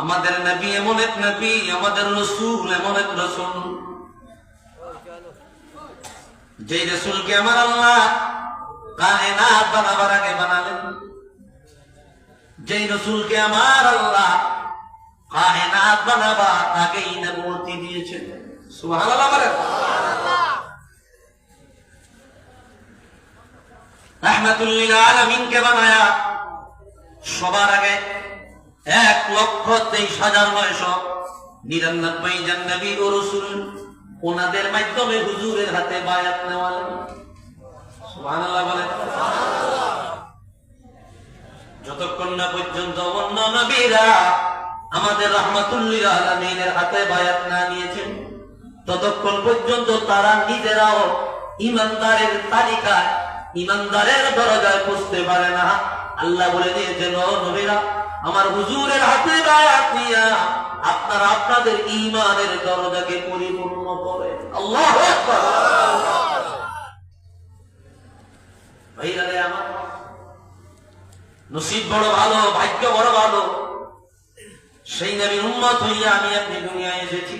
আমাদের নবী এমন এক নবী, আমাদের রসুল এমন এক রসুল। যে রসুলকে আমার আল্লাহ কায়নাত বানাবার আগে বানালেন, যেই রসুলকে আমার আল্লাহ কায়নাত বানাবার আগেই নবুয়তি দিয়েছেন। সুবহানাল্লাহ বলেন। রহমাতুল্লিল আলমিনকে বানায়া সবার আগে এক লক্ষ তেইশ হাজার নয়শ নিরানব্বই জন নবী ও রসুল ওনাদের মাধ্যমে হুজুরের হাতে বায়াত নেওয়ালেন যতক্ষণ না পর্যন্ত অন্য নবীরা আমাদের রহমাতুল্লিল আলমিনের হাতে বায়াত না নিয়েছেন, ততক্ষণ পর্যন্ত তারা নিজেরাও ইমানদারের তালিকায়, ইমানদারের দরজায় পারে না। আল্লাহ বলে দিয়েছেন নবীরা আমার হুজুরের হাতে বায়াত নিয়া আপনারা আপনাদের ইমানের দরজাকে পরিপূর্ণ করে আল্লাহ আমার নসিব বড় ভালো, ভাগ্য বড় ভালো। সেই নবীর উম্মত হইয়া আমি আপনি দুনিয়ায় এসেছি।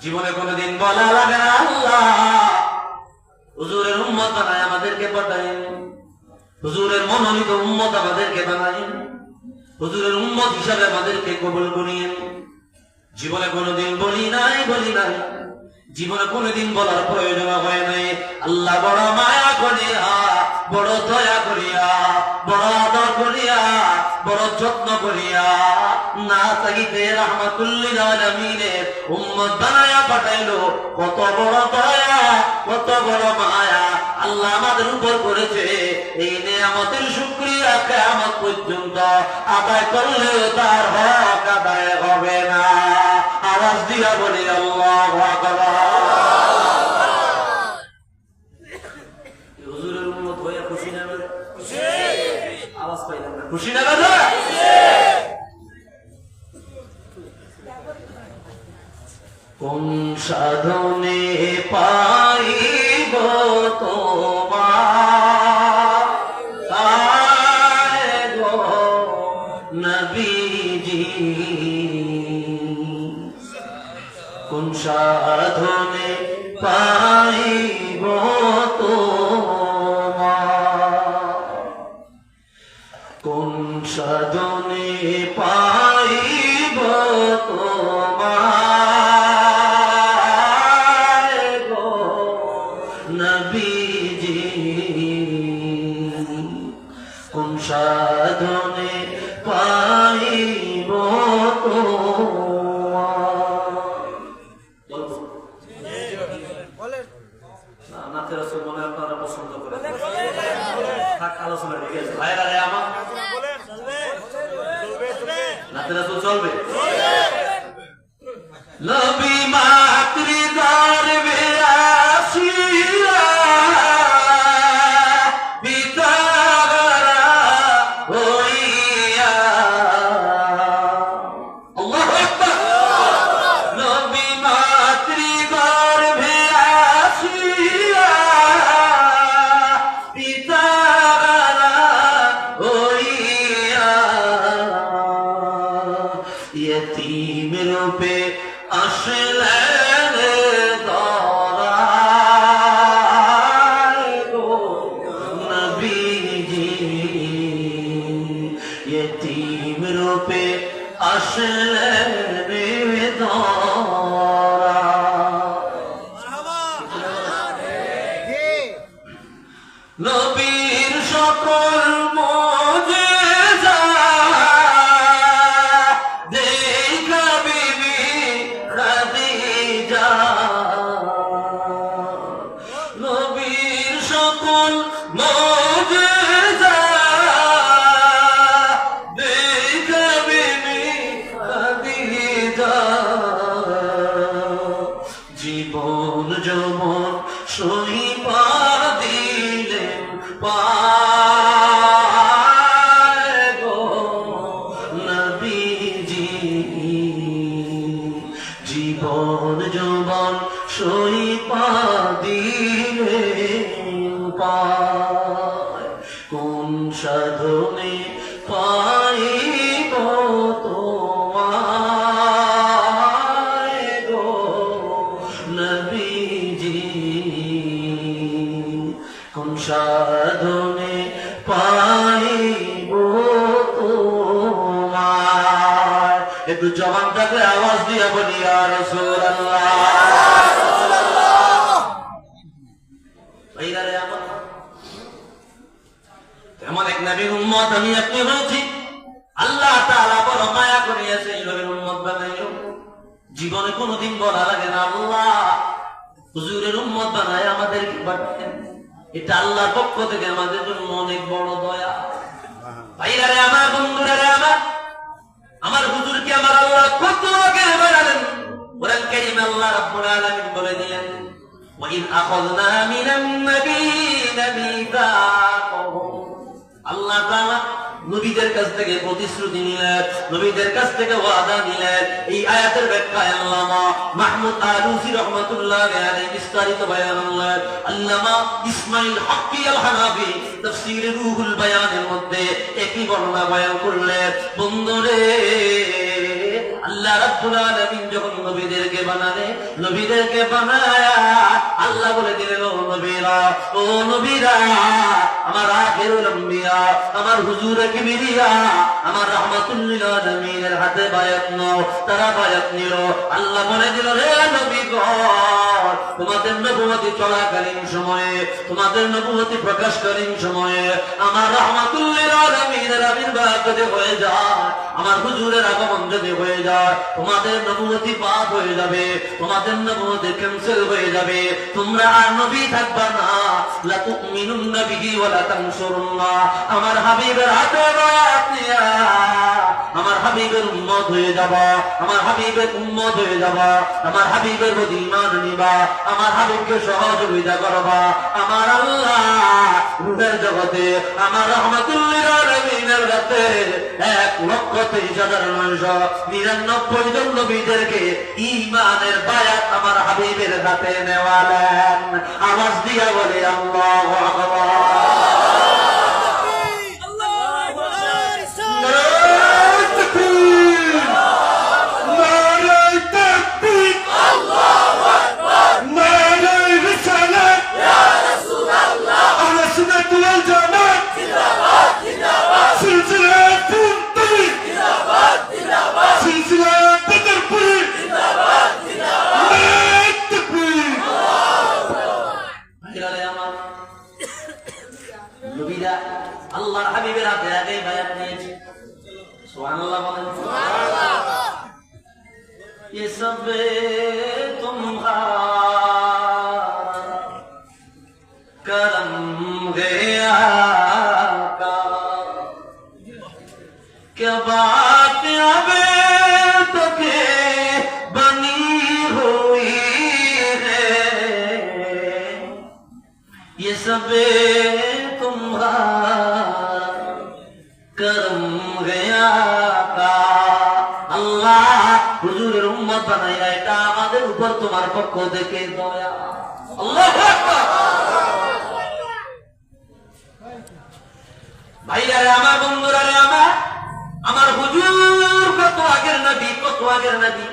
জীবনে কোনোদিন বলা লাগে না আল্লাহ। হুজুরের উম্মত বানায় আমাদেরকে পাঠাইন। হুজুরের মনোনীত উম্মত আমাদেরকে বানাইন। হুজুরের উম্মত হিসাবে আমাদেরকে কবুল করিয়েন। জীবনে কোনোদিন বলি নাই বলি নাই। জীবনে কোনোদিন বলার প্রয়োজন হয় নাই। আল্লাহ বড় মায়া করিয়া, বড় দয়া করিয়া, বড় আদর করিয়া, বড় যত্ন করিয়া না থাকিতে রহমাতুল্লিল আলমিনের উম্মত বানায়া পাঠাইলো। কত বড় দয়া, কত বড় মায়া আল্লাহ আমাদের উপর করেছে। এই নিয়ামতের শুক্রিয়া কেমন পর্যন্ত আদায় করলেও তার হক আদায় হবে না। আওয়াজ দিয়া বলি, আল্লাহ? কোন সাধনে পাইব সাধনে পাইব তোমার কোন সাধনে দিয়ে বলি আর এমন এক নবীর উম্মত আমি আপনি হয়েছি। আল্লাহ বড় মায়া করিয়াছে, এই নবীর উম্মত জীবনে কোনোদিন বলা লাগে না, আল্লাহ। হুজুরের উম্মত বানায় আমাদেরকে পাঠাতেন এটা আল্লাহর পক্ষ থেকে আমাদের জন্য অনেক বড় দয়া। ভাইরা রে, আমার বন্ধুরা রে, আমার আমার হুজুরকে আমার আল্লাহ কত আগে বানালেন কোরআন কারীমে আল্লাহ রাব্বুল আলামিন বলে দিলেন وإذ أخذنا من النبيين ميثاقهم আল্লাহ তাআলা নবীদের কাছ থেকে প্রতিশ্রুতি নিলেন, নবীদের কাছ থেকে ওয়াদা নিলেন। এই আয়াতের ব্যাখ্যা আল্লামা মাহমুদ আলুসি রহমাতুল্লাহ আলাইহি বিস্তারিত বয়ান আল্লাহ আল্লামা ইসমাইল হক্কি আল হানাফি তাফসীর রুহুল বায়ানের মধ্যে একই বর্ণনা বয়ান করলেন, বন্ধুরে আল্লাহ বলে দিলেন, ও নবীরা ও নবীরা, আমার আখিরুল আম্বিয়া, আমার হুজুর কিবরিয়া, আমার রাহমাতুল হাতে বায়াত নাও, তারা বায়াত নিল। আল্লাহ বলে দিল রে নবী তোমাদের নবুয়তি চলাকালীন সময়ে, তোমাদের নবুয়তি প্রকাশকালীন সময়ে, আমার রাহমাতুল লিল আলামিনের আবির্ভাব যদি হয়ে যায়, আমার হুজুরের আগমন যদি হয়ে যায় তোমাদের নবুয়তি বাদ হয়ে যাবে, তোমাদের নবুয়তি ক্যান্সেল হয়ে যাবে। তোমরা আর নবী থাকবা না। লা তুমিনুন বিহি ওয়া লা তানসুরুল্লাহ আমার হাবিবের হাতে আমার হাবিবের উম্মত হয়ে যাবা। আমার হাবিবের উম্মত হয়ে যাবা। আমার হাবিবের প্রতি ঈমান নিবা আমার হাবিবকে সহযোগিতা করবা। আমার আল্লাহ রূহের জগতে, আমার রহমতুল্লির আলমিনের কাছে এক লক্ষ তেইশ হাজার নয়শো নিরানব্বই জন নবীদেরকে ইমানের বায়াত আমার হাবিবের হাতে নেওয়ালেন। আওয়াজ দিয়া বলে, আল্লাহু یہ سب تمہارا کرم گیا کیا بات اب تک بنی ہوئی ہے؟ یہ سب উপর তোমার পক্ষ থেকে দয়া। আল্লাহু আকবার ভাইরা রে আমার বন্ধুরা আমার আমার হুজুর, কত আগের নবী, কত আগের নবী?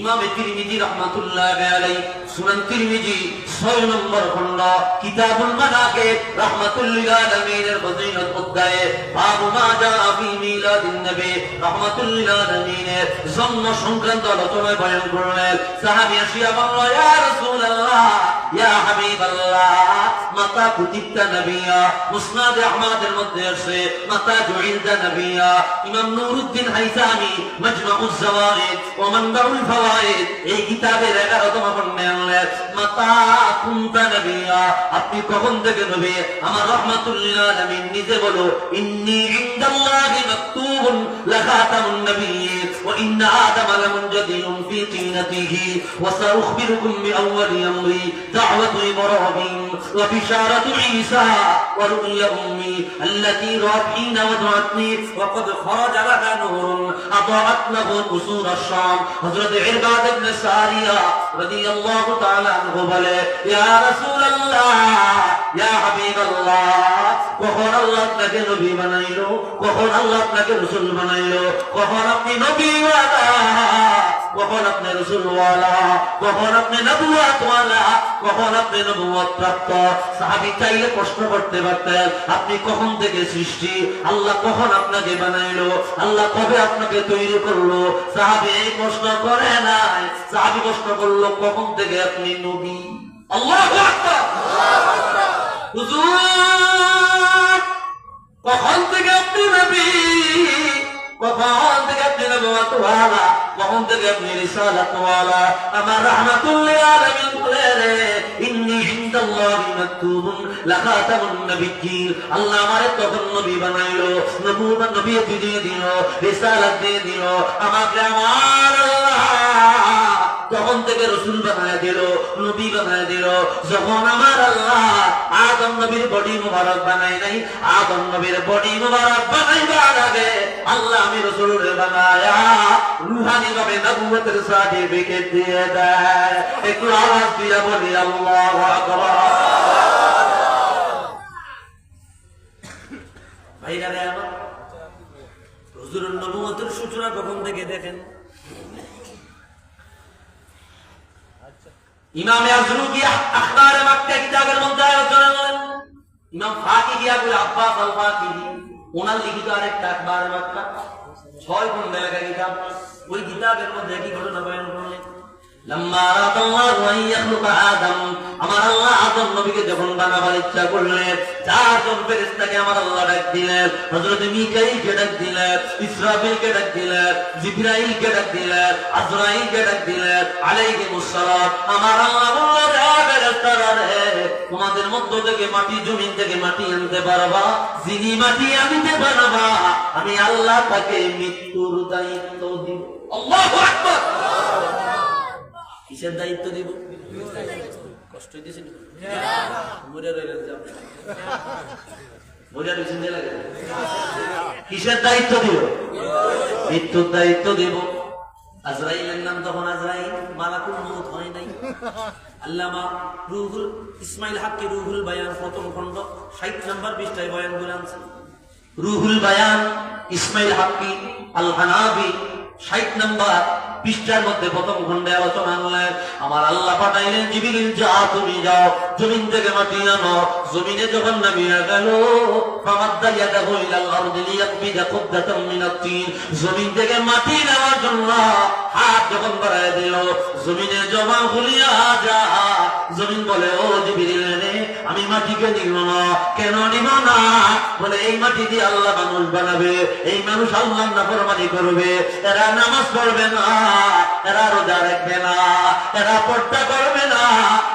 ইমাম তিরমিজি রাহমাতুল্লাহ আলাইহি, সুনান তিরমিজি 6 নম্বর খণ্ড, কিতাবুল ফজিলত অধ্যায়ে, বাবু মিলাদিন নবী জন্ম সংক্রান্ত আলোচনায় বয়ান করলেন। সাহাবী আসিয়া বলল ইয়া রাসূলুল্লাহ ইয়া হাবিবাল্লাহ মাতা কুতিবতা নবিয়া মুসনাদ আহমদের মধ্যে আছে মাতা জুইলদা নবিয়া ইমাম নুরউদ্দিন হাইসামি মাজমাউজ জাওয়াইদ ওয়া মানবাউল ফাওয়াইদ এই কিতাবের 11তম খণ্ডে আনলেন মাতা কুনতা নবিয়া আপনি কখন থেকে নবী আমার রহমাতুল লিল আলামিন নিজে বলো ইন্নী ইনদাল্লাহি মাকতুবুন লাখাতামুন নবিয়্যিন ওয়া ইন্না আদামা লামুনজাদিলুন ফি তিনাতিহি ওয়া সাউখবিরুকুম বিআউয়ালি আমরি দাওয়াতু ইব্রাহিম ওয়া বিশারাতু ঈসা ওয়া রুইয়া উম্মি التي رأت حين وضعتني وقد خرج لها نور أضاءت له قصور الشام حضرت عرباد بن سارية رضي الله تعالى عنه বলে يا رسول الله يا حبيب الله কখন আল্লাহ আপনাকে নবী বানাইলো কখন আল্লাহ আপনাকে রসুল বানাইলো কখন আপনি নবী বানা কখন আপনি রসুলওয়ালা? কখন আপনি নবুয়াতওয়ালা কখন আপনি নবুয়াত প্রাপ্ত চাইলে প্রশ্ন করতে পারতেন, আপনি কখন থেকে সৃষ্টি? আল্লাহ কখন আপনাকে বানাইলো? আল্লাহ কবে আপনাকে তৈরি করল? সাহাবী এই প্রশ্ন করে নাই। সাহাবী প্রশ্ন করল, কখন থেকে আপনি নবী? আল্লাহু হুজুর, কখন থেকে আপনি নবী? কখন থেকে আপনি নবুয়াতওয়ালা কখন থেকে আপনি রিসালাতওয়ালা আমার রাহমাতুল্লিল আলামিন বলে রে, ইন্নী ইনদাল্লাহি মাকতুবুন লাখাতামুন নবিয়্যিন। আল্লাহ আমারে তখন নবী বানাইলো নবুয়ত নবিয়ত দিয়ে দিল, রিসালাত দিয়ে দিল। আমাকে আমার আল্লাহ তখন থেকে রসুল বানায় দিল, নবী বানায় দিল, যখন আমার আল্লাহ আদম নবীর বডি মুবারক বানাই নাই, আদম নবীর বডি মুবারক বানাইবার আগে আল্লাহ আমি রসুলের বানায়া রুহানি ভাবে নবুয়তের সার্টিফিকেট দিয়ে দেয়। একটু আওয়াজ দিয়ে বলি, আল্লাহ ভাইরা রে আমার, হুজুরের নবুয়তের সূচনা কখন থেকে দেখেন? ইমামে আজরুকি আখবারে মাক্কা কিতাবের মধ্যে আলোচনা করেন ইমাম ফাকিহি আবুল আব্বাস আল ফাকিহি ওনার লিখিত আরেকটা আখবারে মাক্কা, ছয় গুণ লেখা কিতাব, ওই কিতাবের মধ্যে কি ঘটনা বয়ান করলেন। তোমাদের মধ্য থেকে মাটি, জমিন থেকে মাটি আনতে পারবা, যিনি মাটি আনতে পারবা, আমি আল্লাহ তাকে মৃত্যুর দায়িত্ব দিব। কিসের দায়িত্ব দিব কষ্ট হইতেছে না? মরে রইলেন। মরে রইছেন লাগে? কিসের দায়িত্ব দিব মৃত্যুর দায়িত্ব দিব আজরাইলের নাম তখন আজরাইল, মালাকুল মউত হয় নাই আল্লামা রুহুল, ইসমাইল হাক্কি রুহুল বায়ান প্রথম খণ্ড, ষাট নাম্বার পৃষ্ঠায় বয়ান করে আনছে রুহুল বায়ান, ইসমাইল হাক্কি আল হানাবি ষাট নাম্বার পৃষ্ঠার মধ্যে প্রথম খণ্ডে আলোচনা করলেন, আমার আল্লাহ পাঠাইলেন জিবিরিল, যা তুমি যাও, জমিন থেকে মাটি আনো। জমিনে যখন নামিয়ে গেল জমিন থেকে মাটি নেওয়ার জন্য হাত যখন বাড়ায় দিল, জমিনে জমা যা। জমিন বলে, ও আমি মাটিকে নিব না। কেন নিব না? বলে, এই মাটি দিয়ে আল্লাহ মানুষ বানাবে, এই মানুষ আল্লাহ নাফরমানি করবে। এরা নামাজ পড়বে না। এরা রোজা রাখবে না, এরা পর্দা করবে না,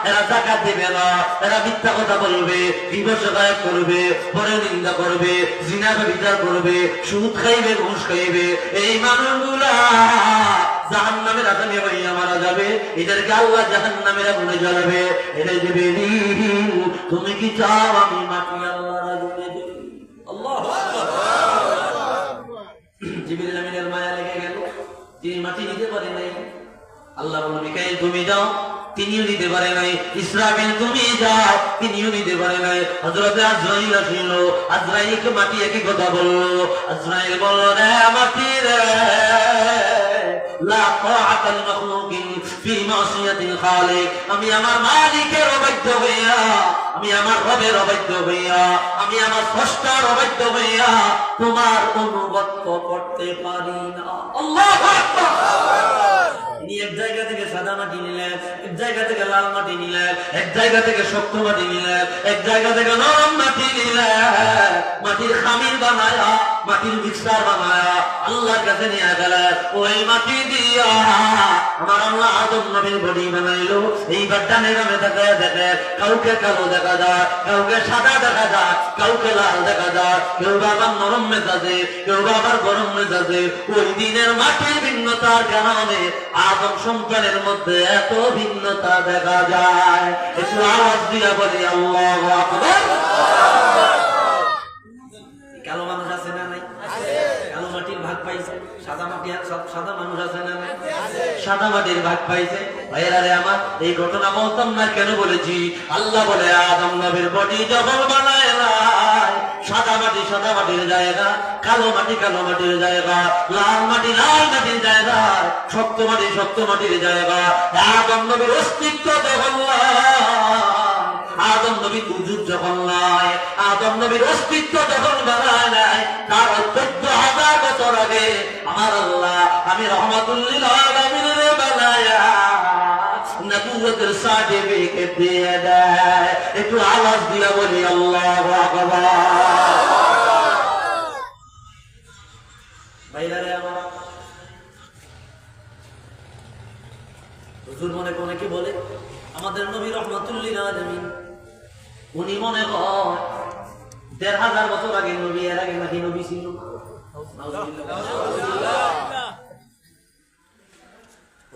এরা টাকা দেবে না, এরা মিথ্যা কথা বলবে দিবস গায়ক করবে, পরে নিন্দা করবে জিনাকে বিচার করবে, সুদ খাইবে, ঘুষ খাইবে। এই মানুষগুলা জাহান নামের আসামি হইয়া মারা যাবে, এদেরকে আল্লাহ জাহান নামের আগুনে জ্বালাবে। এদের দেবে তুমি কি চাও আমি মাটি আল্লাহর বলল তুমি যাও, তিনিও নিতে পারে নাই। ইসরাফিল তুমি যাও, তিনিও নিতে পারে নাই। হযরত আজরাইল আসিল, আজরাইলকে মাটি একই কথা বলল। আজরাইল বলল, রে মাটি রে আমি আমার মালিকের অবাধ্য হইয়া, আমি আমার রবের অবাধ্য হইয়া, আমি আমার স্রষ্টার অবাধ্য হইয়া তোমার অনুগত্য করতে পারি না। আল্লাহু এক জায়গা থেকে সাদা মাটি নিলেন, এক জায়গা থেকে লাল মাটি নিলেন, এক জায়গা থেকে শক্ত মাটি নিলেন, এক জায়গা থেকে নরম মাটি নিলেন। মাটির খামির বানায়া, মাটির মিক্সার বানায়া আল্লাহর কাছে নিয়ে গেলেন। ওই মাটি দিয়া আমার আল্লাহ আদম নবীর বডি বানাইলো। এইবার ডানে নামে দেখা, দেখে কাউকে কালো দেখা যায়, কাউকে সাদা দেখা যায়, কাউকে লাল দেখা যায়। কেউ বাবার নরম মেজাজে, কেউ বাবার গরম মেজাজে। ওই দিনের মাটির ভিন্নতার কারণে আদম সন্তানের মধ্যে এত ভিন্নতা দেখা যায়। একটু কালো মানুষ আছে না নাই? কালো মাটির ভাগ পাইছে। সাদা মাটি সাদা মানুষ আছে না নাই সাদা মাটির ভাগ পাইছে। ভাইয়েরা আমার, এই ঘটনা না কেন বলেছি? আল্লাহ বলে, আদম নবীর বডি যখন বানায় সাদা মাটি সাদা মাটির জায়গা, কালো মাটি কালো মাটির জায়গা, লাল মাটি লাল মাটির জায়গা, শক্ত মাটি শক্ত মাটির জায়গা। আদম নবীর অস্তিত্ব যখন আদম উজুর নাই আদম নবীর অস্তিত্ব যখন আমি রহমাতুল্লিল দিয়ে দেয়। একটু আওয়াজ দিয়ে বলি আমাদের নবী রহমাতুল্লিল উনি মনে হয় দেড় হাজার বছর আগে নবী, এর আগে নাকি নবী ছিল?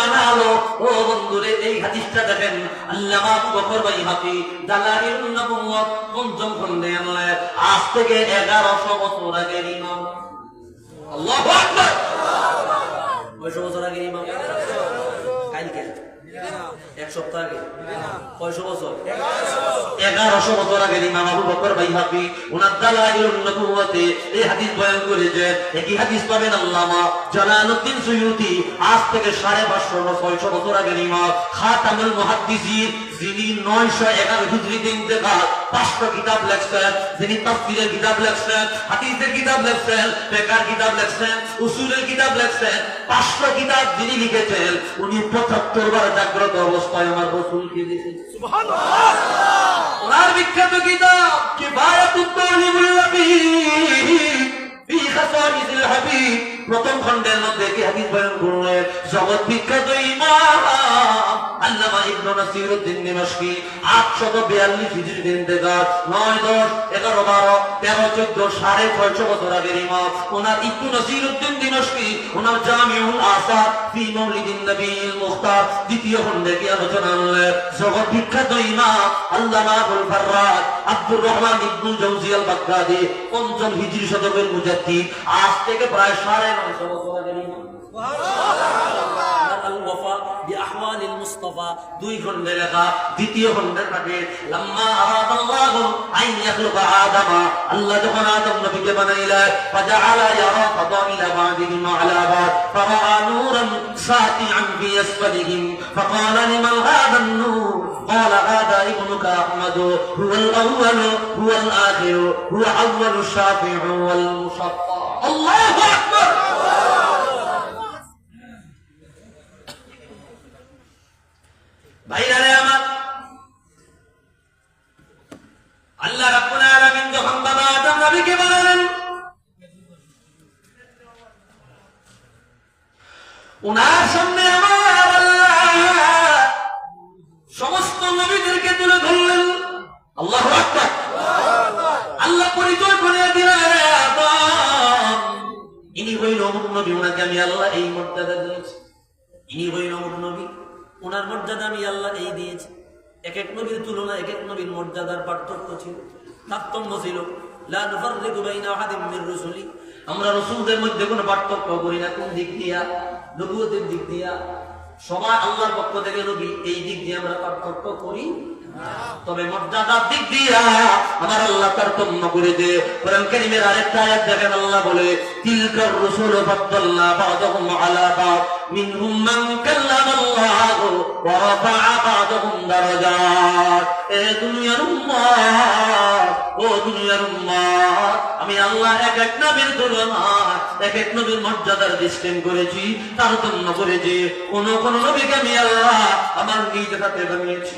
বানালো। ও বন্ধুরে, এই হাদিসটা দেখেন। আল্লামা বকর ভাই হাফি দালাইল নবুওয়াত পঞ্চম খণ্ডে আনলে। আজ থেকে 1100 বছর আগে ইমাম। আল্লাহু আকবার! কয়শো বছর আগে ইমাম? এক সপ্তাহ আগে। কয়শো বছর? এগারোশো বছর আগের ইমাম আবু বকর ভাই হাফি ওনার দালাইল নবুওয়াতে এই হাদিস বয়ান করেছে একই হাদিস পাবেন আল্লামা জালালউদ্দিন সুয়ুতি। আজ থেকে সাড়ে পাঁচশো বা ছয়শো বছর আগে ইমাম খাতামুল মুহাদ্দিসিন যিনি নয়শো এগারো হিজরিতে ইন্তেকাল পাঁচশো কিতাব লেখছেন যিনি তাফসীরের কিতাব লেখছেন হাদিসের কিতাব লেখছেন বেকার কিতাব লেখছেন উসুলের কিতাব লেখছেন পাঁচশো কিতাব যিনি লিখেছেন উনি পঁচাত্তর বার জাগ্রত অবস্থায় আমার রসুলকে লিখেছেন ওনার বিখ্যাত কিতাব খাসাইসিল হাবিব। প্রথম খণ্ডের মধ্যে কি হাদিস বয়ান করলেন জগৎ বিখ্যাত ইমাম। আল্লামা ইবনে নাসিরউদ্দিন দিমাশকি 842 হিজরির ইন্তেকাল 9 10 11 12 13 14 সাড়ে বছর আগের ইমাম। ওনার নাসিরউদ্দিন ওনার জামিউল ফি মাউলিদিন নবীল মুখতার, দ্বিতীয় কি আলোচনা জগৎ বিখ্যাত ইমাম আল্লামা আবুল ফাররাদ আব্দুর রহমান ইবনুল জৌজি আল বাগদাদি পঞ্চম হিজরি শতকের মুজাদ্দিদ, আজ থেকে প্রায় সাড়ে নয়শো বছর আগের ইমাম। بأحوال المصطفى দুই খণ্ডে লেখা দ্বিতীয় খণ্ডের পাঠে লাম্মা আরাদ আল্লাহ আন ইয়াখলুকা আদমা আল্লাহ যখন আদম নবীকে বানাইলেন ফাজাআলা ইয়ারা ফাদাইলা বাদিহিম আলা বাদ ফারাআ নূরান সাতিআন ফি আসফালিহিম فقال لمن هذا النور قال هذا ابنك احمد هو الاول هو الاخر هو اول الشافع والمشفع الله اكبر ভাইরারে আমার। আল্লাহ রাব্বুল আলামিন যখন বাবা আদম নবীকে বানালেন উনার সামনে আমার আল্লাহ সমস্ত নবীদেরকে তুলে ধরলেন। আল্লাহ আল্লাহ পরিচয় করে দিলেন ইনি হইল নবী ওনাকে আমি আল্লাহ এই মর্যাদা দিয়েছি। ইনি হইল নবী। ওনার মর্যাদা আমি আল্লাহ এই দিয়েছি। এক এক নবীর তুলনায় এক এক নবীর মর্যাদার পার্থক্য ছিল, তারতম্য ছিল। আমরা রসুলদের মধ্যে কোনো পার্থক্য করি না, কোন দিক দিয়া? নবুয়তের দিক দিয়া। সবাই আল্লাহর পক্ষ থেকে নবী, এই দিক দিয়ে আমরা পার্থক্য করি তবে মর্যাদার দিক দিয়া আমার আল্লাহ তারতম্য করে দে। কোরআন আরেকটা আয়াত দেখেন, আল্লাহ বলে, তিলকার রসুল ফাদ্দালনা বা'দাহুম আলা বা'দ। মান কাল্লামা আল্লাহ ওয়া রাফা'a বা'দাহুম দারাজাত এ দুনিয়ার উম্মাত, ও দুনিয়ার উম্মাত, আমি আল্লাহ এক এক নবীর তুলনায় এক এক নবীর মর্যাদার ডিস্টেম করেছি, তারতম্য করেছি। কোন কোন নবীকে আমি আল্লাহ আমার নিজ হাতে বানিয়েছি।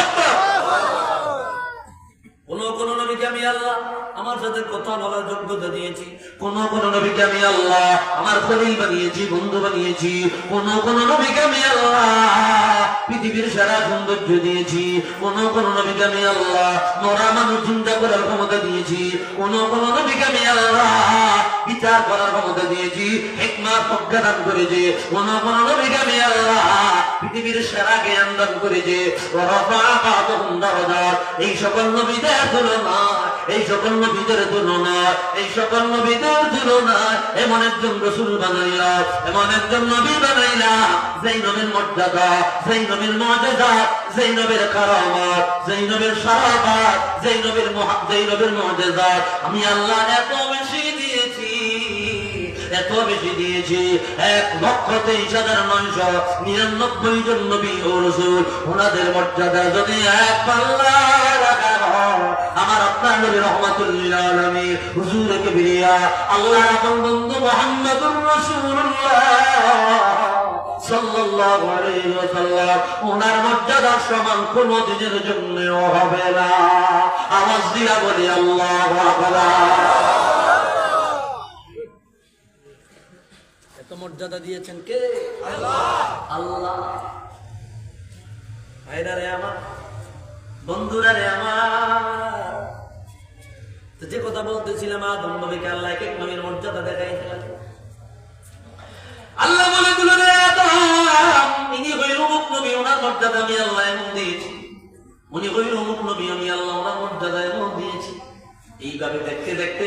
আকবার! কোন কোন নবীকে আমি আল্লাহ আমার সাথে কথা বলার যোগ্যতা দিয়েছি। কোন কোন নবীকে আমি আল্লাহ আমার খলিল বানিয়েছি, বন্ধু বানিয়েছি। কোন কোন নবীকে আমি আল্লাহ পৃথিবীর সারা সৌন্দর্য দিয়েছি। কোন কোন নবীকে আমি আল্লাহ মরা মানুষ চিন্তা করার ক্ষমতা দিয়েছি। কোন কোন নবীকে আমি আল্লাহ বিচার করার ক্ষমতা দিয়েছি। হেকমা প্রজ্ঞা দান করেছে। কোন কোন নবীকে আমি আল্লাহ পৃথিবীর সেরা জ্ঞান দান করেছে। এই সকল নবীদের তুলনায় এই সকল নবীদের তুলনা, এই সকল নবীদের তুলনায় এমন একজন রসুল বানাইলা এমন একজন নবী বানাইলা যেই নবীর মর্যাদা যেই নবীর মর্যাদা যেই নবীর কারামত যেই নবীর সারাবাদ যেই নবীর আমি আল্লাহ এত বেশি দিয়েছি, এত বেশি দিয়েছি, এক লক্ষ তেইশ হাজার নয়শো নিরানব্বই জন নবী ও রসুল, ওনাদের মর্যাদা যদি এক পাল্লা আমার আপনার নবী রহমাতুল্লাহ আলমী হুজুর কেবরিয়া আল্লাহ বন্ধু মোহাম্মদুর রাসূলুল্লাহ। সাল্লাল্লাহু আলাইহি ওয়াসাল্লাম, ওনার মর্যাদার সমান কোনো দিনের হবে না। আওয়াজ দিয়া বলি, আল্লাহু আকবার। এত মর্যাদা দিয়েছেন কে? আল্লাহ। ভাইরা রে আমার, বন্ধুরা রে আমার। যে কথা বলতেছিলাম, আদম নবীকে আল্লাহ এক এক নবীর মর্যাদা দেখাইছিলেন। আল্লাহ বলে দিল রে আদম, ইনি হইল অমুক নবী, ওনার মর্যাদা আমি আল্লাহ এমন দিয়েছি। উনি হইল অমুক নবী, আমি আল্লাহ ওনার মর্যাদা এমন দিয়েছি। এইভাবে দেখতে দেখতে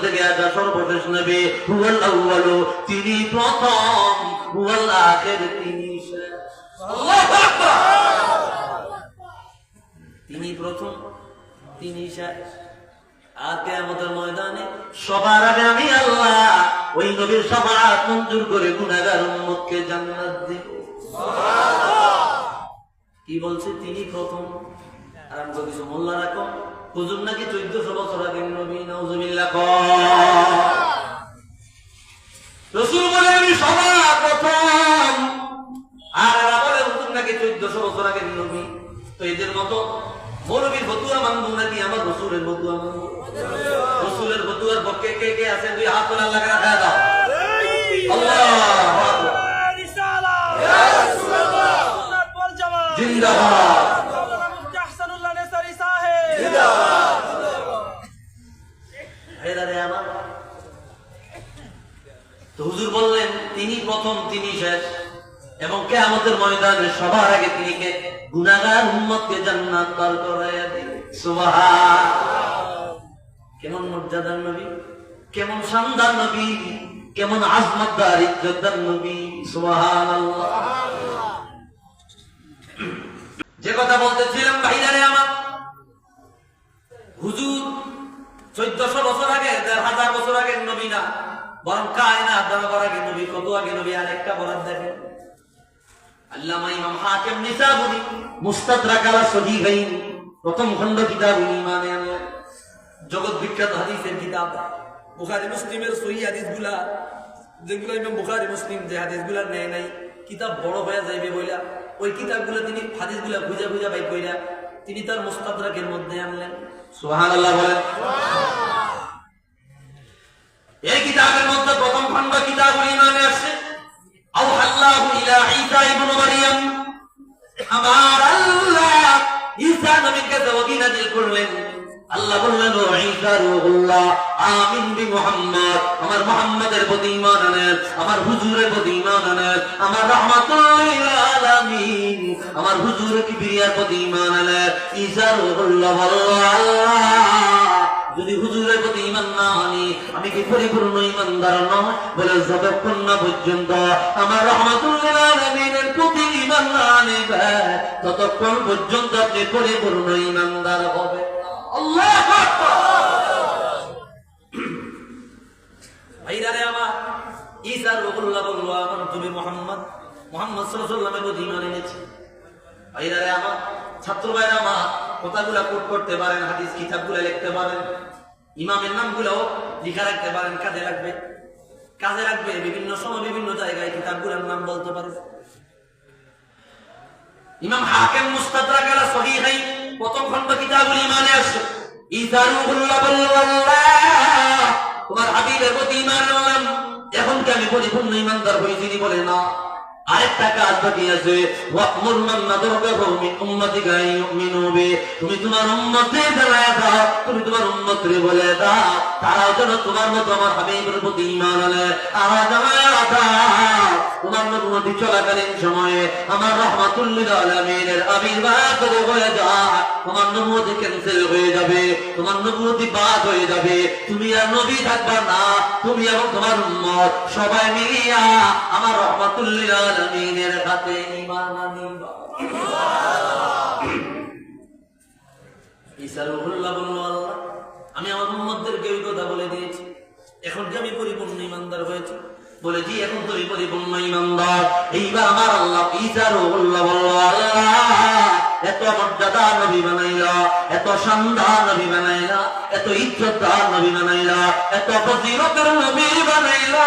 থেকে আসা সর্বশেষ নবী হুয়াল আউয়ালু তিনি প্রথম হুয়াল আখির তিনি শেষ। আল্লাহু আকবার! তিনি প্রথম তিনি শেষ। আর কেয়ামতের ময়দানে সবার আগে আমি আল্লাহ ওই নবীর সবার মঞ্জুর করে গুনাহগার উম্মতকে জান্নাত দিব। কি বলছে? তিনি প্রথম। আর কিছু মোল্লা রাখো। হুজুর নাকি চোদ্দশো বছর আগে রসুল বলে আমি সবার প্রথম। আর এরা বলে হুজুর নাকি চোদ্দশো বছর আগে নবী? তো এদের মতো মৌলবীর ফতুয়া মানবো নাকি আমার রসুলের ফতুয়া মানবো? রসুলের ফতুয়ার পক্ষে কে কে আছে দুই হাত তোলা লাগে রাখা দাও। আল্লাহ জিন্দাবাদ। এবং কে আমাদের ময়দানে সবার আগে তিনি কে গুনাগার উম্মতকে জান্নাত পার করাইয়া দিবে। সুবহান কেমন মর্যাদার নবী? কেমন শানদার নবী? কেমন আজমতদার, ইজ্জতদার নবী? সুবহানাল্লাহ। যে কথা বলতেছিলাম ভাইরারে আমার, হুজুর চোদ্দশো বছর আগে, দেড় হাজার বছর আগে নবী না, বরং কায়না দরবার আগে নবী কত আগে নবী আর একটা বরাদ দেখেন কিতাব। কিতাব কিতাব বড় যাইবে বইলা, ওই তিনি বাই কইরা তিনি তার মুস্তাদরাকের মধ্যে আনলেন। এই কিতাবের মধ্যে প্রথম খণ্ড কিতাবুল ঈমানে আসছে। আও আল্লাহু ইলা ঈসা ইবনে মারইয়াম আমার আল্লাহ ঈসা নবীর কাছে ওহী নাযিল করলেন। আল্লাহ বললেন, ও ঈসা রূহুল্লাহ, আমিন বি মুহাম্মদ। আমার মুহাম্মাদের প্রতি ঈমান আনেন আমার হুজুরের প্রতি ঈমান আনেন আমার রাহমাতুল আমার হুজুরের কিবরিয়ার প্রতি ঈমান আনেন ঈসা আল্লাহ যদি হুজুরের প্রতি ইমান না আনি, আমি কি পরিপূর্ণ ইমানদার নয়? বলে যতক্ষণ না পর্যন্ত আমার রহমাতুল্লাহ প্রতি ইমান না আনিবে, ততক্ষণ পর্যন্ত আপনি পরিপূর্ণ ইমানদার হবে আমার, ঈসা রহুল্লাহ বলল, আমার তুমি মোহাম্মদ মোহাম্মদ সাল্লাল্লাহু আলাইহি ওয়াসাল্লামের প্রতি ঈমান এনেছি। আমার ছাত্র ভাইরা কোট করতে পারেন, হাদিস লিখতে পারেন। ইমামের লিখা রাখতে পারেন, কাজে লাগবে। কাজে লাগবে, বিভিন্ন সময় বিভিন্ন জায়গায় নাম বলতে পারেন ইমাম হাকিম মুস্তাদরাক আলা সহিহাই খণ্ড কিতাবুল ইমানে আছে ইজারুহুল্লাহ তোমার হাবিবের প্রতি এখন কি আমি পরিপূর্ণ ইমানদার হই তিনি বলে না? তোমার উম্মতে চলাকালীন সময়ে আমার আলামিনের যায়, তোমার নবুয়তি ক্যান্সেল হয়ে যাবে, তোমার নবুয়তি বাদ হয়ে যাবে। তুমি আর নবী থাকবা না, তুমি এবং তোমার উম্মত সবাই মিলিয়া আমার রহমাতুল্লিল আলামিনের হাতে বলল, আল্লাহ, আমি আমার উম্মতদেরকে ওই কথা বলে দিয়েছি। এখন যে আমি পরিপূর্ণ ইমানদার হয়েছি? বলে এখন তুমি পরিপূর্ণ ইমানদার এইবার আমার আল্লাহ ইসারুল্লাহ বলল এত মর্যাদা নবী বানাইলা, এত শানদার নবী বানাইলা, এত ইজ্জতদার নবী বানাইলা, এত ফজিলতের নবী বানাইলা।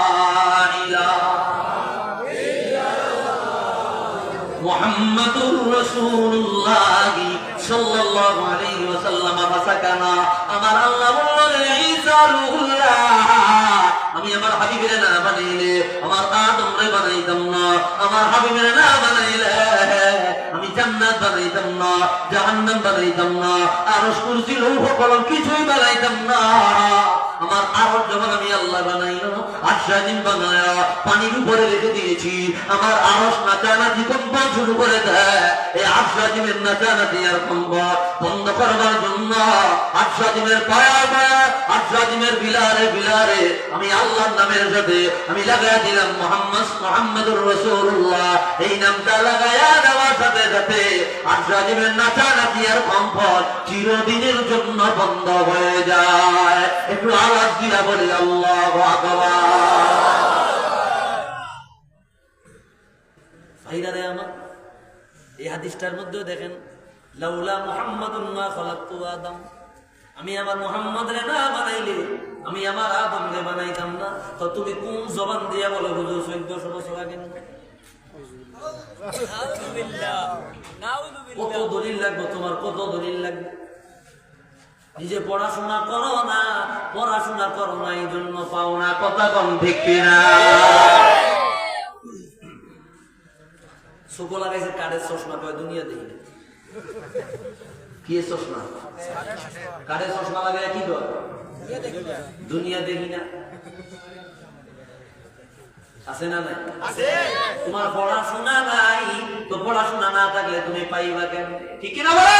মুহাম্মাদুর রাসূলুল্লাহ সাল্লাল্লাহু আলাইহি ওয়াসাল্লাম ফাসাকানা আমার আল্লাহ বললেন, ঈসা রুহুল্লাহ। আমি আমার হাবিবের না বানাইলে, আমার আদম রে বানাইতাম না, আমার হাবিবের না বানাইলে, আমি জান্নাত বানাইতাম না, জাহান্নাম বানাইতাম না, আরশ কুরসি লৌহ কলম কিছুই বানাইতাম না। আমার আরশ যখন আমি আল্লাহ বানাইলো বানায়া পানির উপরে রেখে দিয়েছি। আমার আরশ নাচানাচি কম্পন শুরু করে দেয়। এই আর কম্পন বন্ধ করবার জন্য পায়া পায়া বিলারে বিলারে আমি আল্লাহর নামের সাথে আমি লাগাই দিলাম মোহাম্মদ, মোহাম্মদুর রসুল্লাহ এই নামটা লাগাইয়া দেওয়ার সাথে সাথে আশাদিনের নাচানাচি আর কম্পন চিরদিনের জন্য বন্ধ হয়ে যায়। একটু আওয়াজ দিয়া বলি আল্লাহ ভাইরারে আমার। এই হাদিসটার মধ্যেও দেখেন লাউলা মুহাম্মাদুন মা খালাকতু আদম। আমি আমার মুহাম্মদ রে না বানাইলে আমি আমার আদম রে বানাইতাম না। তো তুমি কোন জবান দিয়া বলো হুজুর চোদ্দশো বছর আগে? কত দলিল লাগবে তোমার? কত দলিল লাগবে? নিজে পড়াশোনা করো না পড়াশোনা করো না এই জন্য পাও না কথা কম ঠিক চোখ লাগাইছে কারের চশমা কয় দুনিয়া দেখি। না। কি চশমা? কারের চশমা লাগাই কি কর দুনিয়া দেখি না। আছে না নাই? তোমার পড়াশোনা নাই তো পড়াশোনা না থাকলে তুমি পাইবা কেন ঠিক বলে?